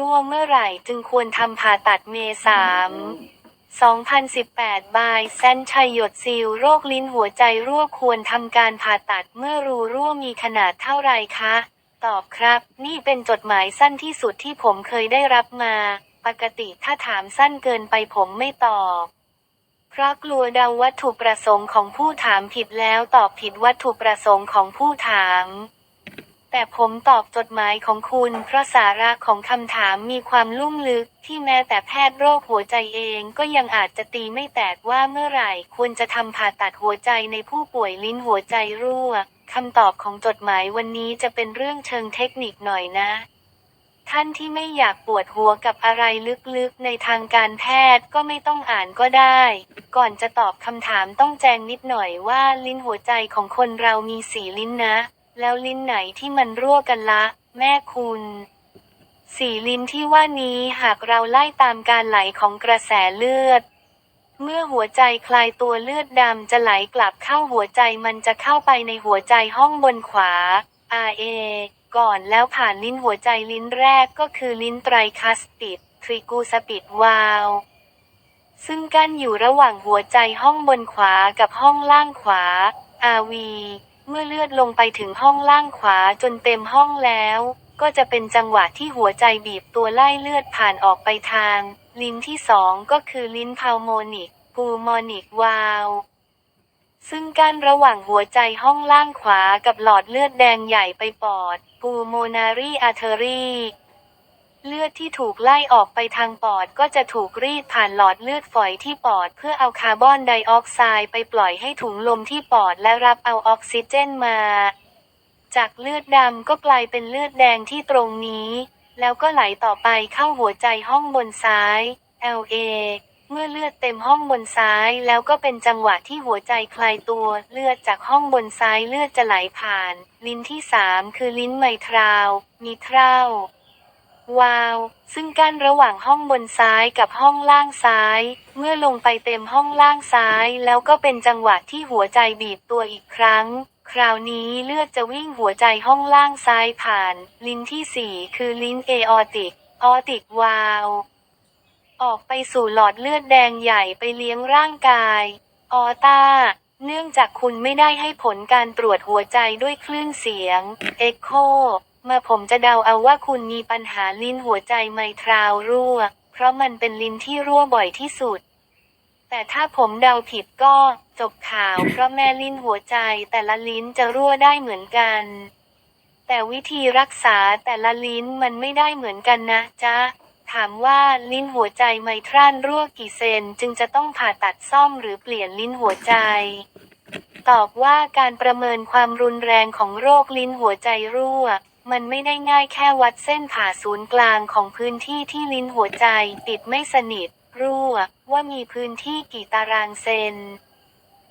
ร่วเมื่อไหร่จึงควรทำผ่าตัดเมสาม2018 บายแซนชัยหยดซิลโรคลิ้นหัวใจรั่วควรทำการผ่าตัดเมื่อรูรั่วมีขนาดเท่าไรคะ ตอบครับ นี่เป็นจดหมายสั้นที่สุดที่ผมเคยได้รับมา ปกติถ้าถามสั้นเกินไปผมไม่ตอบ เพราะกลัวเดาวัตถุประสงค์ของผู้ถามผิดแล้วตอบผิดวัตถุประสงค์ของผู้ถาม แต่ผมตอบจดหมายของคุณ เพราะสาระของคำถามมีความลุ่มลึก ที่แม้แต่แพทย์โรคหัวใจเองก็ยังอาจจะตีไม่แตกว่าเมื่อไหร่ ควรจะทำผ่าตัดหัวใจในผู้ป่วยลิ้นหัวใจรั่วคำตอบของจดหมายวันนี้จะเป็นเรื่องเชิงเทคนิคหน่อยนะ ท่านที่ไม่อยากปวดหัวกับอะไรลึกๆ ในทางการแพทย์ก็ไม่ต้องอ่านก็ได้ ก่อนจะตอบคำถามต้องแจ้งนิดหน่อยว่าลิ้นหัวใจของคนเรามีสีลิ้นนะ แล้วลิ้นไหนที่มันรั่วกันละ แม่คุณสี่ลิ้นที่ว่านี้หากเราไล่ตามการไหลของกระแสเลือด เมื่อหัวใจคลายตัวเลือดดำจะไหลกลับเข้าหัวใจมันจะเข้าไปในหัวใจห้องบนขวา RA ก่อนแล้วผ่านลิ้นหัวใจลิ้นแรกก็คือลิ้นไตรคัสติดทริกูสปิดวาลวซึ่งกั้นอยู่ระหว่างหัวใจห้องบนขวากับห้องล่างขวา RV เมื่อเลือดลงไปถึงห้องล่างขวาจนเต็มห้องแล้ว ก็จะเป็นจังหวะที่หัวใจบีบตัวไล่เลือดผ่านออกไปทาง ลิ้นที่สองก็คือลิ้นพาวโมนิกปูมอนิกวาวซึ่งกั้นระหว่างหัวใจห้องล่างขวากับหลอดเลือดแดงใหญ่ไปปอดปูโมนารีอาเทอรี เลือดที่ถูกไล่ออกไปทางปอดก็จะถูกรีดผ่านหลอดเลือดฝอยที่ปอด เพื่อเอาคาร์บอนไดออกไซด์ไปปล่อยให้ถุงลมที่ปอดและรับเอาออกซิเจนมา จากเลือดดำก็กลายเป็นเลือดแดงที่ตรงนี้ แล้วก็ไหลต่อไปเข้าหัวใจห้องบนซ้าย LA เมื่อเลือดเต็มห้องบนซ้ายแล้วก็เป็นจังหวะที่หัวใจคลายตัว เลือดจากห้องบนซ้ายเลือดจะไหลผ่าน ลิ้นที่สามคือลิ้นไมทราวมีเทราว วาวซึ่งกั้นระหว่างห้องบนซ้ายกับห้องล่างซ้าย เมื่อลงไปเต็มห้องล่างซ้าย แล้วก็เป็นจังหวะที่หัวใจบีบตัวอีกครั้ง คราวนี้เลือดจะวิ่งหัวใจห้องล่างซ้ายผ่าน ลิ้นที่สี่คือลิ้นเอออติก ออติกวาวออกไปสู่หลอดเลือดแดงใหญ่ไปเลี้ยงร่างกาย ออตาเนื่องจากคุณไม่ได้ให้ผลการตรวจหัวใจด้วยคลื่นเสียง เอ็กโค มาผมจะเดาเอาว่าคุณมีปัญหาลิ้นหัวใจไมทราวรั่ว เพราะมันเป็นลิ้นที่รั่วบ่อยที่สุด แต่ถ้าผมเดาผิดก็จบข่าว เพราะแม่ลิ้นหัวใจแต่ละลิ้นจะรั่วได้เหมือนกัน แต่วิธีรักษาแต่ละลิ้นมันไม่ได้เหมือนกันนะจ๊ะ ถามว่าลิ้นหัวใจไมทรานรั่วกี่เซนจึงจะต้องผ่าตัดซ่อมหรือเปลี่ยนลิ้นหัวใจตอบว่าการประเมินความรุนแรงของโรคลิ้นหัวใจรั่ว มันไม่ได้ง่ายแค่วัดเส้นผ่าศูนย์กลางของพื้นที่ที่ลิ้นหัวใจติดไม่สนิท รั่ว ว่ามีพื้นที่กี่ตารางเซน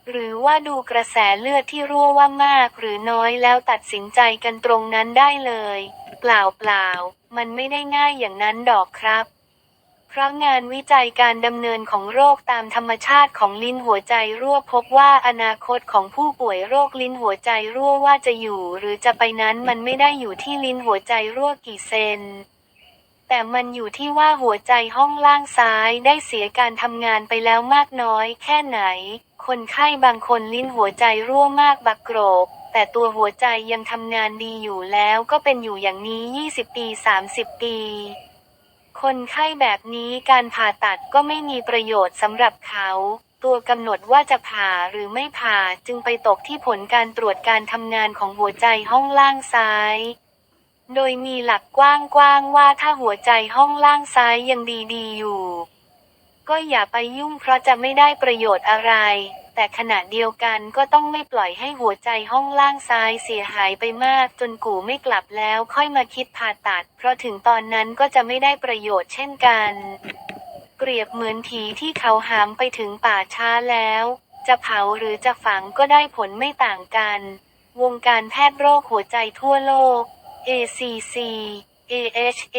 หรือว่าดูกระแสเลือดที่รั่วว่ามากหรือน้อยแล้วตัดสินใจกันตรงนั้นได้เลย เปล่าเปล่า มันไม่ได้ง่ายอย่างนั้นดอกครับ พราะงานวิจัยการดำเนินของโรคตามธรรมชาติของลิ้นหัวใจรั่วพบว่าอนาคตของผู้ป่วยโรคลิ้นหัวใจรั่วว่าจะอยู่ หรือจะไปนั้นมันไม่ได้อยู่ที่ลิ้นหัวใจรั่วกี่เซน แต่มันอยู่ที่ว่าหัวใจห้องล่างซ้ายได้เสียการทำงานไปแล้วมากน้อย แค่ไหน คนไข้บางคนลิ้นหัวใจรั่วมากบักโกรกแต่ตัวหัวใจยังทำงานดีอยู่แล้วก็เป็นอยู่อย่างนี้ 20 ปี 30 ปี คนไข้แบบนี้การผ่าตัดก็ไม่มีประโยชน์สำหรับเขา ตัวกำหนดว่าจะผ่าหรือไม่ผ่าจึงไปตกที่ผลการตรวจการทำงานของหัวใจห้องล่างซ้าย โดยมีหลักกว้างๆว่าถ้าหัวใจห้องล่างซ้ายยังดีๆอยู่ ก็อย่าไปยุ่งเพราะจะไม่ได้ประโยชน์อะไร แต่ขณะเดียวกันก็ต้องไม่ปล่อยให้หัวใจห้องล่างซ้ายเสียหายไปมาก จนกูไม่กลับแล้วค่อยมาคิดผ่าตัด เพราะถึงตอนนั้นก็จะไม่ได้ประโยชน์เช่นกันเปรียบเหมือนผีที่เขาหามไปถึงป่าช้าแล้ว จะเผาหรือจะฝังก็ได้ผลไม่ต่างกัน วงการแพทย์โรคหัวใจทั่วโลก ACC AHA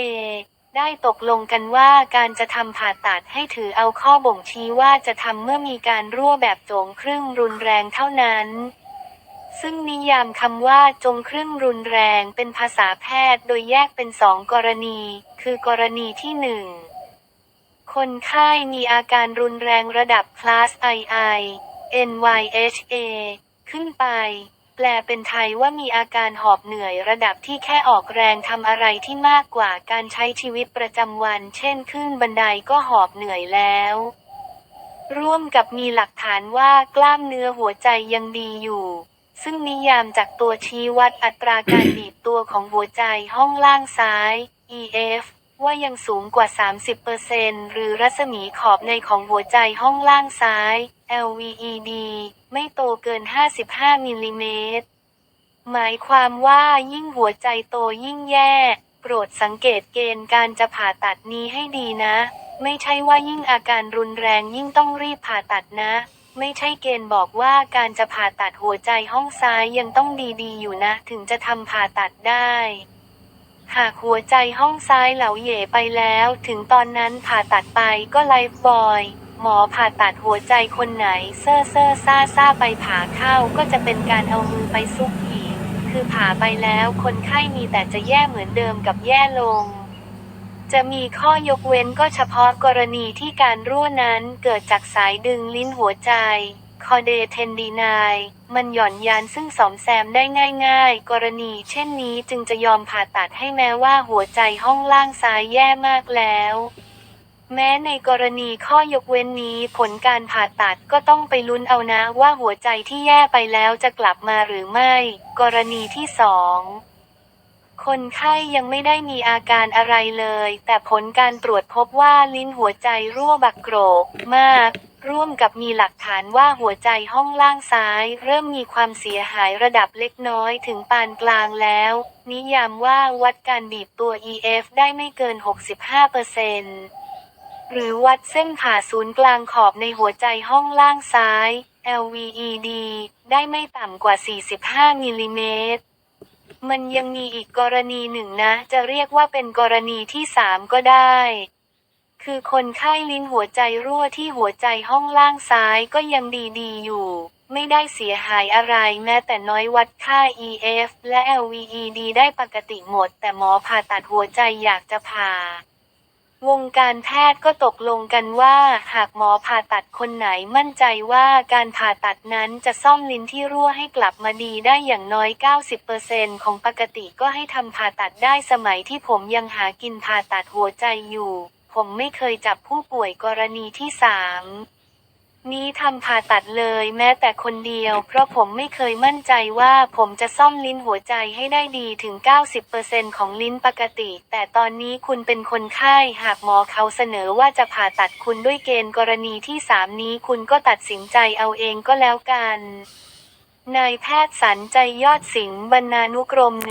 ได้ตกลงกันว่าการจะทำผ่าตัดให้ถือเอาข้อบ่งชี้ว่าจะทำเมื่อมีการรั่วแบบโจงครึ่งรุนแรงเท่านั้น ซึ่งนิยามคำว่าจงครึ่งรุนแรงเป็นภาษาแพทย์โดยแยกเป็นสองกรณี คือกรณีที่หนึ่งคนไข้มีอาการรุนแรงระดับคลาส II NYHA ขึ้นไป แปลเป็นไทยว่ามีอาการหอบเหนื่อยระดับที่แค่ออกแรงทำอะไรที่มากกว่าการใช้ชีวิตประจำวัน เช่นขึ้นบันไดก็หอบเหนื่อยแล้ว ร่วมกับมีหลักฐานว่ากล้ามเนื้อหัวใจยังดีอยู่ ซึ่งนิยามจากตัวชี้วัดอัตราการบีบตัวของหัวใจห้องล่างซ้าย EF ว่ายังสูงกว่า 30%หรือรัศมีขอบในของหัวใจห้องล่างซ้าย LVED ไม่โตเกิน 55มิลลิเมตร หมายความว่ายิ่งหัวใจโตยิ่งแย่ โปรดสังเกตเกณฑ์การจะผ่าตัดนี้ให้ดีนะ ไม่ใช่ว่ายิ่งอาการรุนแรงยิ่งต้องรีบผ่าตัดนะ ไม่ใช่เกณฑ์บอกว่าการจะผ่าตัดหัวใจห้องซ้ายยังต้องดีๆอยู่นะ ถึงจะทำผ่าตัดได้หากหัวใจห้องซ้ายเหลาเหย่ไปแล้ว ถึงตอนนั้นผ่าตัดไปก็ไลฟ์บอย หมอผ่าตัดหัวใจคนไหนเซ่อเซ่อซ่าซ่าไปผ่าเข้าก็จะเป็นการเอามือไปซุกอีก คือผ่าไปแล้วคนไข้มีแต่จะแย่เหมือนเดิมกับแย่ลง จะมีข้อยกเว้นก็เฉพาะกรณีที่การรั่วนั้นเกิดจากสายดึงลิ้นหัวใจคอเดเทนดีนายมันหย่อนยานซึ่งสอมแซมได้ง่าย ๆ กรณีเช่นนี้จึงจะยอมผ่าตัดให้แม้ว่าหัวใจห้องล่างซ้ายแย่มากแล้ว แม้ในกรณีข้อยกเว้นนี้ผลการผ่าตัดก็ต้องไปลุ้นเอานะว่าหัวใจที่แย่ไปแล้วจะกลับมาหรือไม่ กรณีที่สองคนไข้ยังไม่ได้มีอาการอะไรเลย แต่ผลการตรวจพบว่าลิ้นหัวใจรั่วบักโกรกมาก ร่วมกับมีหลักฐานว่าหัวใจห้องล่างซ้าย เริ่มมีความเสียหายระดับเล็กน้อยถึงปานกลางแล้ว นิยามว่าวัดการบีบตัว EF ได้ไม่เกิน 65% หรือวัดเส้นผ่าศูนย์กลางขอบในหัวใจห้องล่างซ้าย LVED ได้ไม่ต่ำกว่า 45 มิลลิเมตร มันยังมีอีกกรณีหนึ่งนะ จะเรียกว่าเป็นกรณีที่สามก็ได้ คือคนไข้ลิ้นหัวใจรั่วที่หัวใจห้องล่างซ้ายก็ยังดีๆ อยู่ ไม่ได้เสียหายอะไรแม้แต่น้อยวัดค่า EF และ LVED ได้ปกติหมด แต่หมอผ่าตัดหัวใจอยากจะผ่า วงการแพทย์ก็ตกลงกันว่า หากหมอผ่าตัดคนไหนมั่นใจว่าการผ่าตัดนั้นจะซ่อมลิ้นที่รั่วให้กลับมาดีได้อย่างน้อย 90%ของปกติก็ให้ทำผ่าตัดได้สมัยที่ผมยังหากินผ่าตัดหัวใจอยู่ ผมไม่เคยจับผู้ป่วยกรณีที่สาม นี้ทำผ่าตัดเลยแม้แต่คนเดียว เพราะผมไม่เคยมั่นใจว่าผมจะซ่อมลิ้นหัวใจให้ได้ดีถึง 90%ของลิ้นปกติ แต่ตอนนี้คุณเป็นคนไข้หากหมอเขาเสนอว่าจะผ่าตัดคุณด้วยเกณฑ์กรณีที่สามนี้คุณก็ตัดสินใจเอาเองก็แล้วกันนายแพทย์สันใจยอดสิงห์บรรณานุกรม